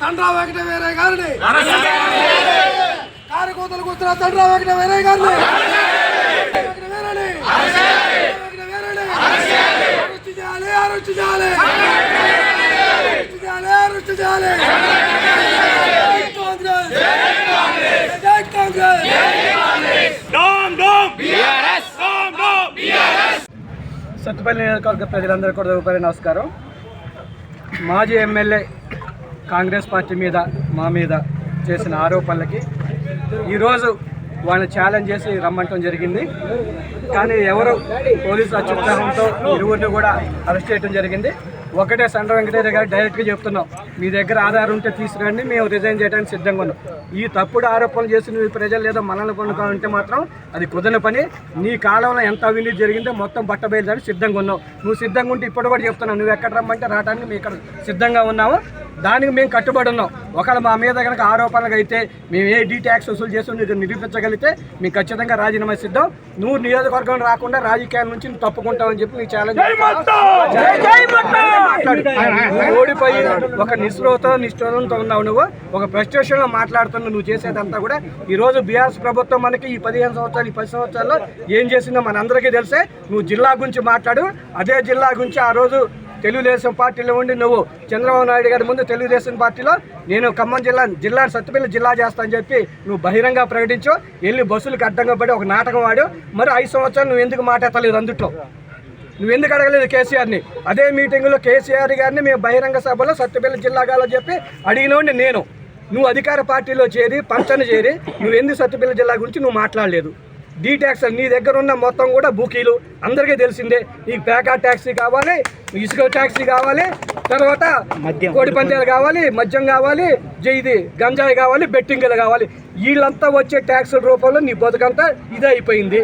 తండ్రా వెంకట వీరయ్య గారిని. కారుకూతలు కూతున్న తండ్రా వెంకట వీరయ్య గారిని. వెంకట వీరని. వెంకట వీరని. అరెస్ట్ చేయాలి అరెస్ట్ చేయాలి అరెస్ట్ చేయాలి అరెస్ట్ చేయాలి జై కాంగ్రెస్. జై కాంగ్రెస్. డోమ్ డోమ్. బిఆర్ఎస్. డోమ్ డోమ్. బిఆర్ఎస్ సత్తుపల్లి నియోజకవర్గ ప్రజలందరికీ కూడా నమస్కారం. మాజీ ఎమ్మెల్యే కాంగ్రెస్ పార్టీ మీద మా మీద చేసిన ఆరోపణలకి ఈరోజు వాళ్ళని ఛాలెంజ్ చేసి రమ్మంటం జరిగింది. కానీ ఎవరు పోలీసు అత్యుత్సాహంతో ఇరువురిని కూడా అరెస్ట్ చేయడం జరిగింది. ఒకటే సండ్ర వెంకటేశ్వర గారు డైరెక్ట్గా చెప్తున్నాం మీ దగ్గర ఆధారం ఉంటే తీసుకురండి మేము రిజైన్ చేయడానికి సిద్ధంగా ఉన్నాం. ఈ తప్పుడు ఆరోపణలు చేసిన ప్రజలు ఏదో మనల్ని కొనుక్కుంటే మాత్రం అది కుదరని పని. నీ కాలంలో ఎంత అవినీతి జరిగిందో మొత్తం బట్ట సిద్ధంగా ఉన్నావు. నువ్వు సిద్ధంగా ఉంటే ఇప్పుడు కూడా చెప్తున్నావు నువ్వు ఎక్కడ రమ్మంటే రావడానికి మేము ఇక్కడ సిద్ధంగా ఉన్నాము. దానికి మేము కట్టుబడి ఉన్నాం. ఒకవేళ మా మీద కనుక ఆరోపణలు అయితే మేము ఏ డీ ట్యాక్స్ వసూలు చేసి నీకు నిరూపించగలిగితే మేము ఖచ్చితంగా రాజీనామా సిద్ధం నువ్వు నియోజకవర్గం రాకుండా రాజకీయాల నుంచి నువ్వు తప్పుకుంటావని చెప్పి నీకు ఛాలెంజ్ ఓడిపోయి ఒక నిస్పృహతో నిష్ఠూరంతో ఉన్నావు నువ్వు. ఒక ఫ్రస్ట్రేషన్లో మాట్లాడుతున్నావు నువ్వు చేసేదంతా కూడా. ఈ రోజు బీఆర్ఎస్ ప్రభుత్వం మనకి ఈ పదిహేను సంవత్సరాలు ఈ పది సంవత్సరాల్లో ఏం చేసిందో మనందరికీ తెలిసే. నువ్వు జిల్లా గురించి మాట్లాడు. అదే జిల్లా గురించి ఆ రోజు తెలుగుదేశం పార్టీలో ఉండి నువ్వు చంద్రబాబు నాయుడు గారి ముందు తెలుగుదేశం పార్టీలో నేను ఖమ్మం జిల్లా జిల్లా సత్తుపల్లి జిల్లా చేస్తా అని చెప్పి నువ్వు బహిరంగ ప్రకటించు. వెళ్ళి బస్సులకు అడ్డంగా పడి ఒక నాటకం ఆడు. మరి ఐదు సంవత్సరాలు నువ్వు ఎందుకు మాట్లాడలేదు అందుట్లో? నువ్వు ఎందుకు అడగలేదు కేసీఆర్ని? అదే మీటింగ్లో కేసీఆర్ గారిని మేము బహిరంగ సభలో సత్తుపల్లి జిల్లా కాలని చెప్పి అడిగినోండి నేను. నువ్వు అధికార పార్టీలో చేరి పంచన చేరి నువ్వు ఎందుకు సత్తుపల్లి జిల్లా గురించి నువ్వు మాట్లాడలేదు? డీ ట్యాక్స్ నీ దగ్గర ఉన్న మొత్తం కూడా బుకీలు. అందరికీ తెలిసిందే నీకు పేకా ట్యాక్సీ కావాలి ఇసుక ట్యాక్సీ కావాలి తర్వాత కోడి పందాలు కావాలి మద్యం కావాలి ఇది గంజాయి కావాలి బెట్టింగ్లు కావాలి. వీళ్ళంతా వచ్చే ట్యాక్సుల రూపంలో నీ బతుకంతా ఇదే అయిపోయింది.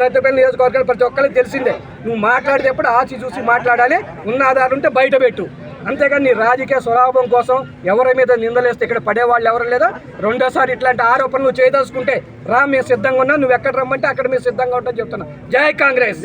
సత్యపల్లి నియోజకవర్గాలు ప్రతి ఒక్కరికి తెలిసిందే. నువ్వు మాట్లాడేటప్పుడు ఆచి చూసి మాట్లాడాలి ఉన్న ఆధారం ఉంటే బయట పెట్టు. అంతేగాని రాజకీయ స్వలాభం కోసం ఎవరి మీద నిందలేస్తే ఇక్కడ పడేవాళ్ళు ఎవరు లేదా? రెండోసారి ఇట్లాంటి ఆరోపణలు చేయదలుచుకుంటే రా మేము సిద్ధంగా ఉన్నా నువ్వు ఎక్కడ రమ్మంటే అక్కడ మేము సిద్ధంగా ఉంటాం చెప్తున్నా. జై కాంగ్రెస్!